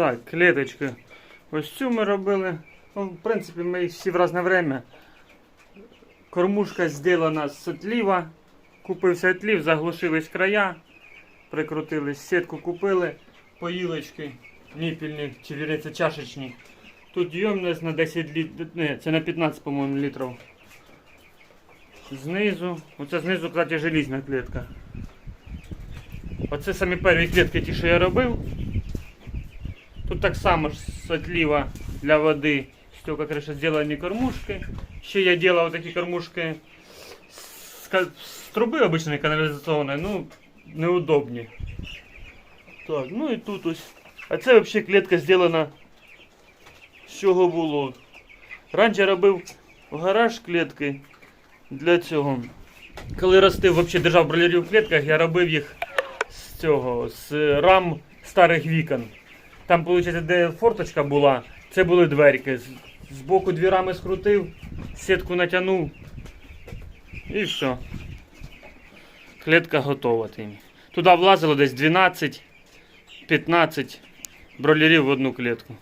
Так, клеточки. Ось цю ми робили. Ну, в принципі, ми всі в різне время. Кормушка зроблена з отліва. Купився отлів, заглушились края, прикрутились, сітку купили, поїлочки, ніпільні, чи чашечні. Тут ємність на 10 літрів, не, це на 15, по-моєму, літрів. Знизу, оце знизу, кстати, желізна клітка. Оце самі перші клітки, ті, що я робив. Тут так само ж отлива для води. Стека, конечно, зроблені кормушки. Ще я делал такі кормушки з, труби обичної каналізаційної, ну, неудобні. Так, ну і тут ось. А це взагалі клітка зроблена з чого було. Раніше робив гараж клітки для цього. Коли ростив, взагалі держав бройлерів в клітках, я робив їх з цього, з рам старих вікон. Там, виходить, де форточка була, це були дверки. З- Збоку дві рами скрутив, сітку натягнув і все. Клітка готова. Туди влазило десь 12-15 бролерів в одну клітку.